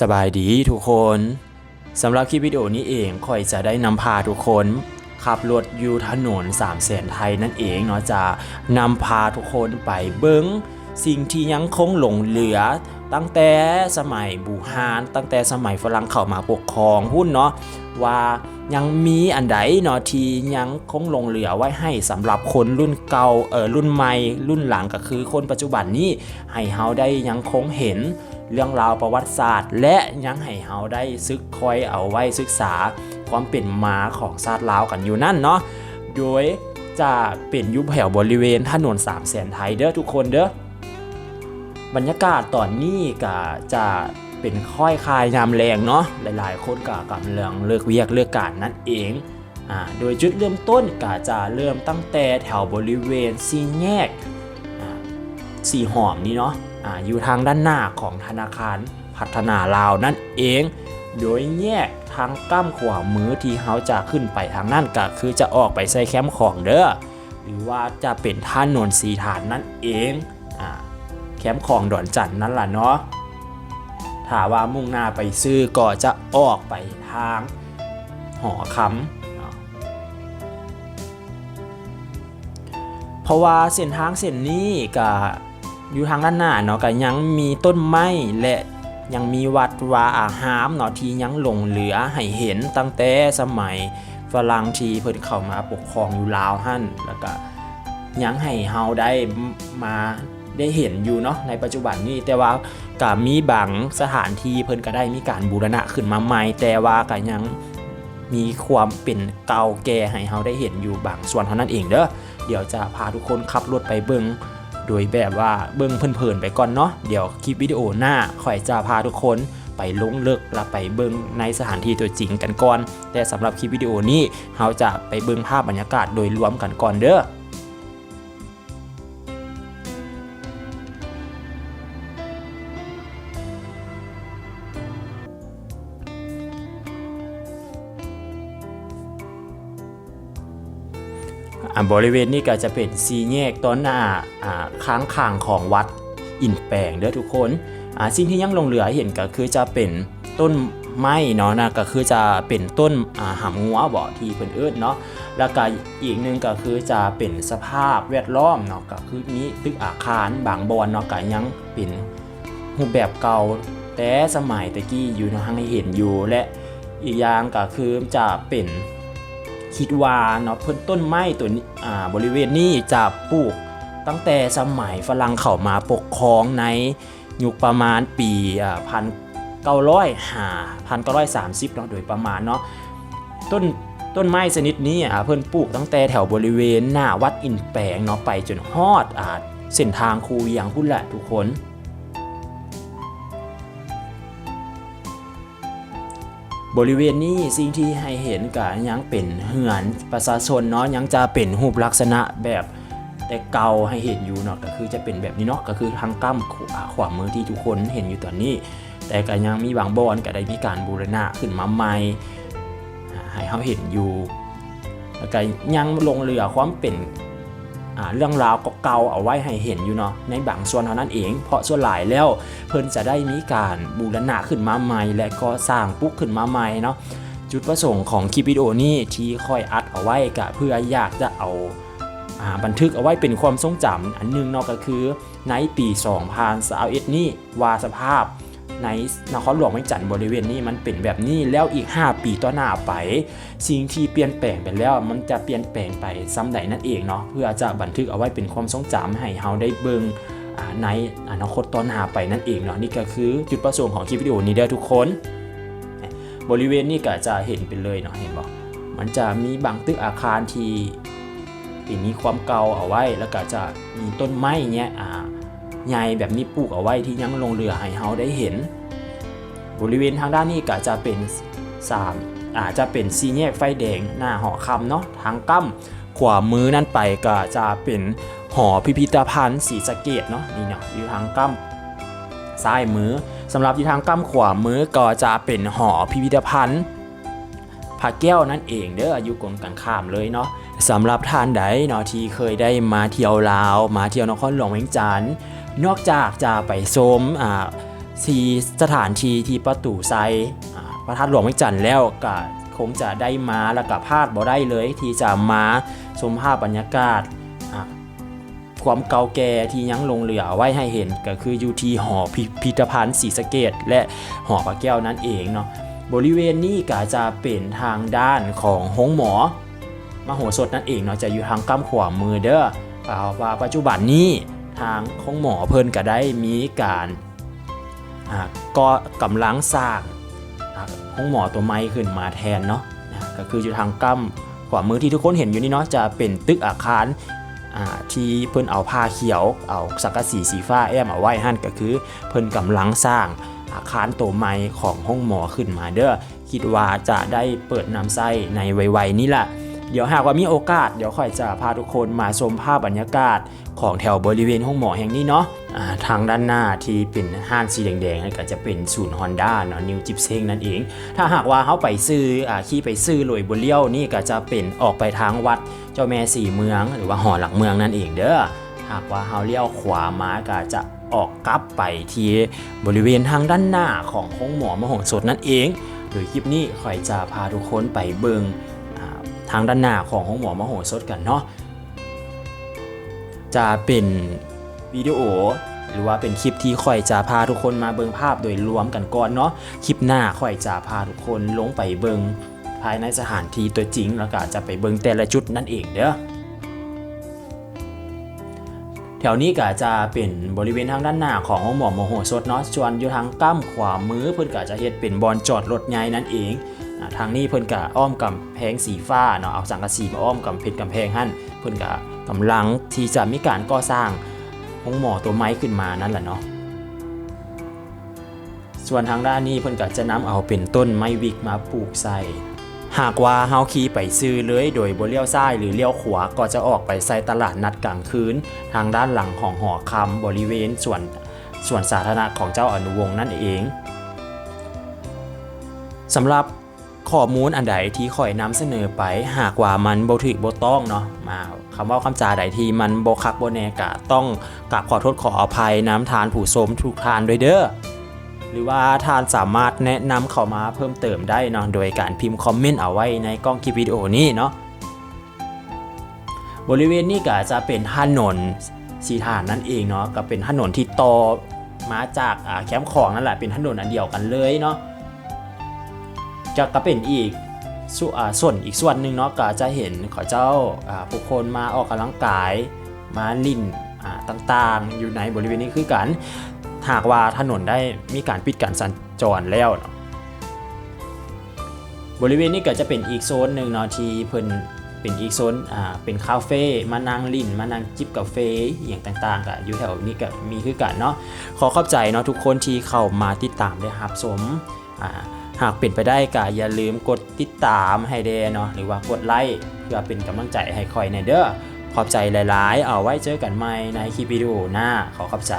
สบายดีทุกคนสำหรับคลิปวิดีโอนี้เองค่อยจะได้นำพาทุกคนขับรถอยู่ถนน3 0 0แสนไทยนั่นเองเนาะจะนำพาทุกคนไปเบิ้งสิ่งที่ยังคงหลงเหลือ ตั้งแต่สมัยบูฮาน ตั้งแต่สมัยฝรั่งเข้ามาปกครองหุ้นเนาะว่ายังมีอันใดเนาะที่ยังคงหลงเหลือไว้ให้สำหรับคนรุ่นเก่าเออรุ่นใหม่รุ่นหลังก็คือคนปัจจุบันนี้ให้เฮาได้ยังคงเห็น เรื่องราวประวัติศาสตร์ และยังให้เฮาได้ซึกคอยเอาไว้ศึกษาความเป็นมาของศาสตร์ลาวกันอยู่นั่นเนาะโดยจะเป็นยุบแถวบริเวณถนนสามแสนไทยเด้อทุกคนเด้อบรรยากาศตอนนี้ก็จะเป็นค่อยคลายยามแรงเนาะหลายๆ คนก็กำลังเลิกเวียกเลิกการนั่นเองอ่าโดยจุดเริ่มต้นก็จะเริ่มตั้งแต่แถวบริเวณสี่แยกอ่สีหอมนี้เนาะ อยู่ทางด้านหน้าของธนาคารพัฒนาลาวนั่นเอง โดยแยกทางก้ามขวามือที่เขาจะขึ้นไปทางนั่นก็คือจะออกไปใส่แคมป์ของเด้อหรือว่าจะเป็นท่านนสีฐานนั่นเองอแคมป์ของดอนจันนั่นแหละเนาะถ้าว่ามุ่งหน้าไปซื้อก็จะออกไปทางหอคำเนาะเพราะว่าเส้นทางเส้นนี้ก็ อยู่ทางด้านหน้าเนาะก็ยังมีต้นไม้และยังมีวัดวาอาหามเนาะที่ยังหลงเหลือให้เห็นตั้งแต่สมัยฝรั่งที่เพิ่นเข้ามาปกครองอยู่ลาวหั่นแล้วก็ยังให้เฮาได้มาได้เห็นอยู่เนาะในปัจจุบันนี้แต่ว่าก็มีบางสถานที่เพิ่นก็ได้มีการบูรณะขึ้นมาใหม่ แต่ว่าก็ยังมีความเป็นเก่าแก่ให้เฮาได้เห็นอยู่บางส่วนเท่านั้นเองเด้อเดี๋ยวจะพาทุกคนขับรถไปเบิ่ง ดยแบบว่าเบิ่งเพลินๆไปก่อนเนาะเดี๋ยวคลิปวิดีโอหน้าค่อยจะพาทุกคนไปลงเลิกและไปเบิ่งในสถานที่ตัวจริงกันก่อน แต่สำหรับคลิปวิดีโอนี้เราจะไปเบิ่งภาพบรรยากาศโดยรวมกันก่อนเด้อ อ่าบริเวณนี้ก็จะเป็นซีแยกต้นหน้าอ่าค้างคางของวัดอินแปลงเด้อทุกคนอ่าสิ่งที่ยังลงเหลือเห็นก็คือจะเป็นต้นไม้เนาะนะก็คือจะเป็นต้นอ่าหำงัวบ่ที่เพิ่นเอิ้นเนาะแล้วก็อีกหนึงก็คือจะเป็นสภาพแวดล้อมเนาะก็คือมีตึกอาคารบางบอนเนาะก็ยังเป็นรูปแบบเก่าแต่สมัยตะกี้อยู่เนาะให้เห็นอยู่และอีกอย่างก็คือจะเป็น คิดว่าเนาะเพิ่นต้นไม้ตัวนี้อ่าบริเวณนี้จะปลูกตั้งแต่สมัยฝรั่งเข้ามาปกครองในยุคประมาณปีอ่าพันเก้าร้อยหาพันเก้าร้อยสามสิบเนาะโดยประมาณเนาะต้นต้นไม้ชนิดนี้อ่าเพิ่นปลูกตั้งแต่แถวบริเวณหน้าวัดอินแปงเนาะไปจนฮอดอ่าเส้นทางคูเวียงพุ่นแหละทุกคน บริเวณนี้สิ่งที่ให้เห็นก็ยังเป็นเหือนประชาชนเนาะยังจะเป็นรูปลักษณะแบบแต่เก่าให้เห็นอยู่เนาะก็คือจะเป็นแบบนี้เนาะก็คือทางกั้มขวาขวามือที่ทุกคนเห็นอยู่ตอนนี้ แต่ก็ยังมีบางบอนก็ได้มีการบูรณะขึ้นมาใหม่ให้เขาเห็นอยู่แล้วก็ยังลงเรือความเป็น เรื่องราวเก่าๆเอาไว้ให้เห็นอยู่เนาะในบางส่วนเท่านั้นเอง เพราะส่วนหลายแล้วเพิ่นจะได้มีการบูรณะขึ้นมาใหม่ และก็สร้างปุ๊กขึ้นมาใหม่เนาะจุดประสงค์ของคลิปวิดีโอนี้ที่ค่อยอัดเอาไว้ก็เพื่ออยากจะเอาอาบันทึกเอาไว้เป็นความทรงจำอันหนึงเนาะก็คือในปี 2021นี้ว่าสภาพ ในนครหลวงเวียงจันทร์บริเวณนี้มันเป็นแบบนี้แล้วอีก 5 ปีต่อหน้าไป สิ่งที่เปลี่ยนแปลงไปแล้วมันจะเปลี่ยนแปลงไปซ้ำใดนั่นเองเนาะเพื่อจะบันทึกเอาไว้เป็นความทรงจำให้เฮาได้เบิ่งอ่าในอนาคตตอนหาไปนั่นเองเนาะนี่ก็คือจุดประสงค์ของคลิปวิดีโอนี้เด้อทุกคน บริเวณนี้ก็จะเห็นไปเลยเนาะเห็นบอกมันจะมีบางตึกอาคารที่ที่มีความเก่าเอาไว้ แล้วก็จะมีต้นไม้เนี้ยอ่า ใหญ่แบบนี้ปลูกเอาไว้ที่ยังลงเรือให้เฮาได้เห็น บริเวณทางด้านนี้ก็จะเป็นสามอาจจะเป็นซีแยกไฟแดงหน้าหอคำเนาะทางกั้มขวามือนั่นไปก็จะเป็นหอพิพิธภัณฑ์ศรีสะเกดเนาะนี่เนาะอยู่ทางกั้มซ้ายมือสำหรับอยู่ทางกั้มขวามือก็จะเป็นหอพิพิธภัณฑ์พระแก้วนั่นเองเด้ออยู่กนกันข้ามเลยเนาะสำหรับท่านใดเนาะที่เคยได้มาเที่ยวลาว มาเที่ยวนครหลวงเวียงจันทน์ นอกจากจะไปชมสีสถานที่ที่ประตูไซพระธาตุหลวงเวียงจันทร์แล้วก็คงจะได้มาแล้วก็พลาดบ่ได้เลย ที่จะมาชมภาพบรรยากาศความเก่าแก่ที่ยังลงเหลือไว้ให้เห็นก็คืออยู่ที่หอพิพิธภัณฑ์ศรีสะเกดและหอพระแก้วนั่นเองเนาะบริเวณนี้ก็จะเป็นทางด้านของห้องหมอมโหสถนั่นเองเนาะจะอยู่ทางก้ำขวามือเด้อเปล่าว่าปัจจุบันนี้ ทางของหมอเพิ่นก็ได้มีการอ่าก็กำลังสร้างอ่าห้องหมอตัวใหม่ขึ้นมาแทนเนาะก็คืออยู่ทางก้ำขวามือที่ทุกคนเห็นอยู่นี่เนาะจะเป็นตึกอาคารที่เพิ่นเอาผ้าเขียวเอาสังกะสีสีฟ้าแอมเอาไว้หั่นก็คือเพิ่นกำลังสร้างอาคารตัวใหม่ของห้องหมอขึ้นมาเด้อคิดว่าจะได้เปิดนำไส้ในไวๆนี้ล่ะ เดี๋ยวหากว่ามีโอกาสเดี๋ยวค่อยจะพาทุกคนมาชมภาพบรรยากาศของแถวบริเวณห้องหมอแห่งนี้เนาะทางด้านหน้าที่เป็นห้านสีแดงๆนั่นก็จะเป็นศูนย์ฮอนด้าเนาะนิวจิปเซงนั่นเอง ถ้าหากว่าเขาไปซื้ออขี่ไปซื้อลอยบนเลี้ยวนี่ก็จะเป็นออกไปทางวัดเจ้าแม่สี่เมือง หรือว่าหอหลักเมืองนั่นเองเด้อหากว่าเขาเลี้ยวขวามาก็จะออกกลับไปที่บริเวณทางด้านหน้าของห้องหมอมโหสถนั่นเอง โดยคลิปนี้ค่อยจะพาทุกคนไปเบิง ทางด้านหน้าของห้องหมอมโหสถกันเนาะจะเป็นวิดีโอหรือว่าเป็นคลิปที่ค่อยจะพาทุกคนมาเบิงภาพโดยรวมกันก่อนเนาะคลิปหน้าค่อยจะพาทุกคนลงไปเบิงภายในสถานที่ตัวจริง แล้วก็จะไปเบิงแต่ละจุดนั่นเองเด้อแถวนี้ก็จะเป็นบริเวณทางด้านหน้าของห้องหมอมโหสดเนาะส่วนอยู่ทางก้ามขวามือเพิ่อนก็จะเฮ็ดเป็นบอลจอดรถใหญ่นั่นเอง ทางนี้เพิ่นก็อ้อมกับแพงสีฟ้าเนาะเอาสังกะสีมาอ้อมกับเพชรกำแพงหั่นเพิ่นก็กำลังที่จะมีการก่อสร้างห้องหมอตัวไม้ขึ้นมานั่นแหละเนาะส่วนทางด้านนี้เพิ่นก็จะนำเอาเป็นต้นไม้วิกมาปลูกใส่หากว่าเฮาขี่ไปซื้อเลยโดยบ่เลี้ยวซ้ายหรือเลี้ยวขวาก็จะออกไปใส่ตลาดนัดกลางคืน ทางด้านหลังของหอคำบริเวณส่วนส่วนสาธารณะของเจ้าอนุวงศ์นั่นเองสำหรับ ข้อมูลอันใดที่ข่อยนำเสนอไป หากว่ามันบ่ถูกบ่ต้องเนาะมาคำเว่าคำจาใดที่มันบ่คักบ่แน่กะต้องกราบขอโทษขออภัยน้ำทานผู้ชมทุกทานด้วยเด้อหรือว่าทานสามารถแนะนำเข้ามาเพิ่มเติมได้เนาะโดยการพิมพ์คอมเมนต์เอาไว้ในกล้องคลิปวิดีโอนี้เนาะบริเวณนี้ก็จะเป็นถนนสีฐานนั่นเองเนาะก็เป็นถนนที่ต่อมาจากอ่าแคมป์ของนั่นแหละเป็นถนนอันเดียวกันเลยเนาะ จะก็เป็นอีกส่วนอ่าส่วนอีกส่วนหนึ่งเนาะก็จะเห็นขอเจ้าผู้คนมาออกกำลังกายมาลิ่นต่างๆ อยู่ในบริเวณนี้คือกัน หากว่าถนนได้มีการปิดการสัญจรแล้วเนาะบริเวณนี้ก็จะเป็นอีกโซนหนึ่งเนาะที่เพิ่นเป็นอีกโซนอ่าเป็นคาเฟ่มานั่งลิ่นมานั่งจิบกาแฟอย่างต่างๆก็อยู่แถวนี้ก็มีคือกันเนาะขอขอบใจเนาะทุกคนที่เข้ามาติดตามได้รับชมอ่า หากเป็นไปได้ก็อย่าลืมกดติดตามให้เดเนาะหรือว่ากดไลค์เพื่อเป็นกำลังใจให้คอยในเด้อขอบใจหลาย ๆ เอาไว้เจอกันใหม่ในคลิปวิดีโอหน้าขอขอบใจ